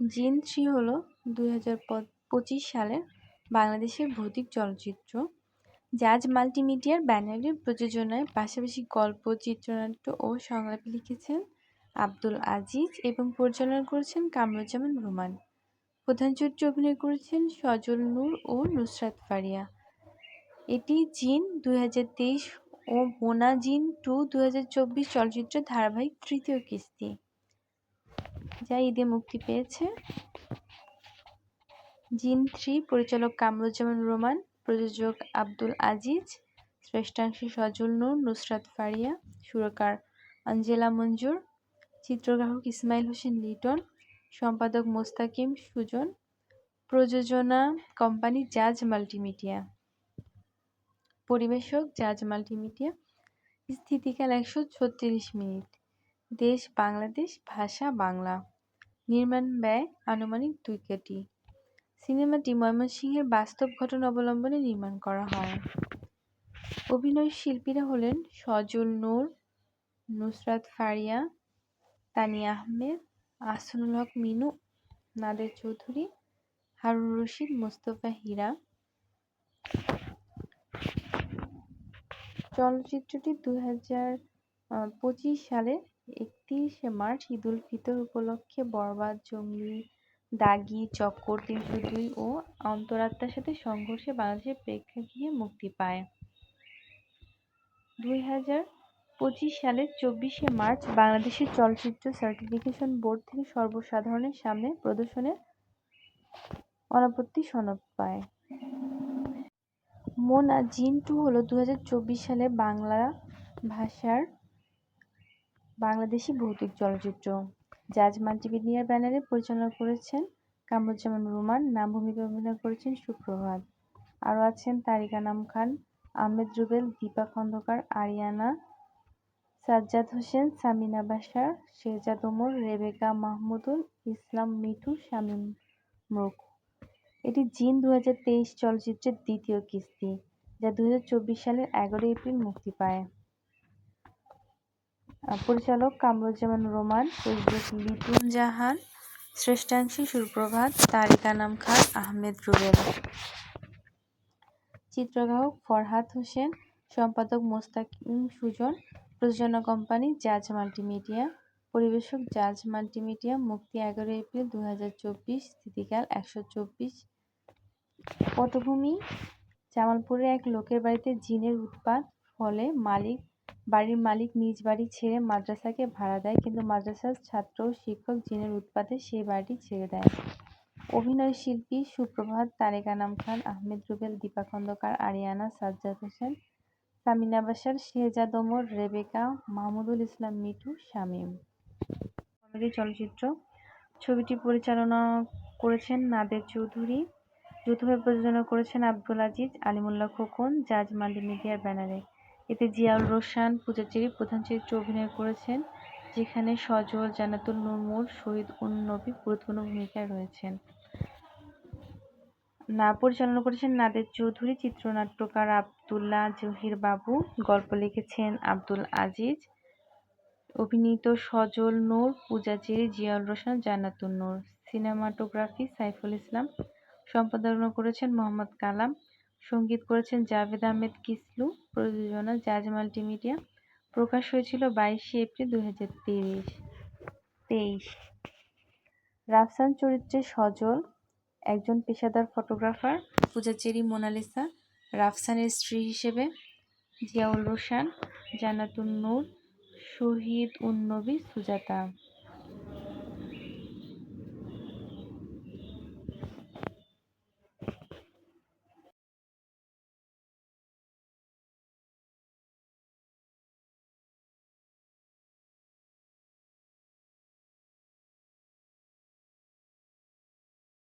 জিন থ্রি হলো দুই হাজার পঁচিশ সালের বাংলাদেশের ভৌতিক চলচ্চিত্র, জাজ মাল্টিমিডিয়ার ব্যানারের প্রযোজনায় পাশাপাশি গল্প, চিত্রনাট্য ও সংলাপ লিখেছেন আব্দুল আজিজ এবং পরিচালনা করেছেন কামরুজ্জামান রোমান। প্রধান চরিত্রে অভিনয় করেছেন সজল নূর ও নুসরাত ফারিয়া। এটি জিন দুই হাজার তেইশ ও মোনা জিন টু দুই চলচ্চিত্রের ধারাবাহিক তৃতীয় কিস্তি। যা ঈদে মুক্তি পেয়েছে। জিন থ্রি, পরিচালক কামরুজ্জামান রোমান, প্রযোজক আব্দুল আজিজ, শ্রেষ্ঠাংশী সজল নূর, নুসরাত ফারিয়া, সুরকার আঞ্জেলা মঞ্জুর, চিত্রগ্রাহক ইসমাইল হোসেন লিটন, সম্পাদক মোস্তাকিম সুজন, প্রযোজনা কোম্পানি জাজ মাল্টিমিডিয়া। পরিবেশক জাজ মাল্টিমিডিয়া। স্থিতিকাল একশো ছত্রিশ মিনিট। দেশ বাংলাদেশ, ভাষা বাংলা। নির্মাণ ব্যয় আনুমানিক দুই কোটি। সিনেমাটি ময়মনসিংহের বাস্তব ঘটনা অবলম্বনে নির্মাণ করা হয়। অভিনয় শিল্পীরা হলেন সজল নূর, নুসরাত ফারিয়া, তানিয়া আহমেদ, আহসানুল হক মিনু, নাদের চৌধুরী, হারুন রশিদ, মোস্তফা হীরা। চলচ্চিত্রটি দুই হাজার পঁচিশ সালের একত্রিশে মার্চ ঈদুল ফিতর উপলক্ষে বরবাদ, জঙ্গি, দাগি, চক্কর, তিনশো দুই ও অন্তরাত্মার সাথে সংঘর্ষে বাংলাদেশের প্রেক্ষাগৃহে মুক্তি পায়। দুই হাজার পঁচিশ সালের চব্বিশে মার্চ বাংলাদেশের চলচ্চিত্র সার্টিফিকেশন বোর্ড থেকে সর্বসাধারণের সামনে প্রদর্শনের অনাপত্তি সনদ পায়। মোনা জিন টু হল দু সালে বাংলা ভাষার বাংলাদেশি ভৌতিক চলচ্চিত্র। জাজ মাল্টিমিডিয়ার ব্যানারে পরিচালনা করেছেন কামরুজ্জামান রুমান নাম ভূমিকা অভিনয় করেছেন সুপ্রভাত। আরও আছেন তারিকা নাম খান, আহমেদ রুবেল দীপা খন্দকার, আরিয়ানা সাজ্জাদ হোসেন, সামিনা বাসার শেহজাদ ওমর, রেবেকা মাহমুদুল ইসলাম, মিঠু শামীম মুখ এটি জিন দু হাজার তেইশ চলচ্চিত্রের দ্বিতীয় কিস্তি, যা দু হাজার চব্বিশ সালের এগারো এপ্রিল মুক্তি পায়। পরিচালক কামরুজ্জামান রোমান, প্রযোজক লিটন জাহান, শ্রেষ্ঠাংশী সুপ্রভাত, তারিকা নাম খান আহমেদ রুবেল। চিত্রগ্রাহক ফরহাদ হোসেন, সম্পাদক মোস্তাকিম সুজন, প্রযোজনা কোম্পানি জাজ মাল্টিমিডিয়া, পরিবেশক জাজ মাল্টিমিডিয়া, মুক্তি এগারো এপ্রিল দু হাজার চব্বিশ স্থিতিকাল একশো চব্বিশ। পটভূমি জামালপুরে এক লোকের বাড়িতে জিনের উৎপাত ফলে মালিক বাড়ির মালিক নিজ বাড়ি ছেড়ে মাদ্রাসাকে ভাড়া দেয়, কিন্তু মাদ্রাসার ছাত্র ও শিক্ষক জিনের উৎপাতে সেই বাড়িটি ছেড়ে দেয়। অভিনয় শিল্পী সুপ্রভাত, তারেক আনাম খান, আহমেদ রুবেল, দীপা খন্দকার, আরিয়ানা, সাজ্জাদ হোসেন, সামিনা বাসার শেহজাদ ওমর, রেবেকা, মাহমুদুল ইসলাম, মিঠু, শামীম। কমেডি চলচ্চিত্র। ছবিটি পরিচালনা করেছেন নাদের চৌধুরী, যৌথভাবে প্রযোজনা করেছেন আব্দুল আজিজ, আলিমুল্লাহ খোকন, জাজ মাল্টিমিডিয়ার ব্যানারে। এতে জিয়াউল রোশান পূজাচেরি প্রধান চরিত্রে অভিনয় করেছেন, যেখানে সজল জানাতুল নুরমুর শহীদ উন নবী গুরুত্বপূর্ণ ভূমিকায় রয়েছেন। না পরিচালনা করেছেন নাদের চৌধুরী, চিত্রনাট্যকার আবদুল্লাহ জহির বাবু, গল্প লিখেছেন আব্দুল আজিজ, অভিনীত সজল নূর পূজাচেরি জিয়াউল রোশান জান্নাতুন নূর। সিনেমাটোগ্রাফি সাইফুল ইসলাম, সম্পাদনা করেছেন মোহাম্মদ কালাম। সংগীত করেছেন জাভেদ আহমেদ কিসলু, প্রযোজনা জাজ মাল্টিমিডিয়া প্রকাশ হয়েছিল বাইশে এপ্রিল দুই হাজার তেইশ। তেইশ রাফসান চরিত্রে সজল, একজন পেশাদার ফটোগ্রাফার। পূজাচেরি মোনালিসা, রাফসানের স্ত্রী হিসেবে। জিয়াউল রোশান জানাতুন নূর, শহীদ উন্নবী সুজাতা।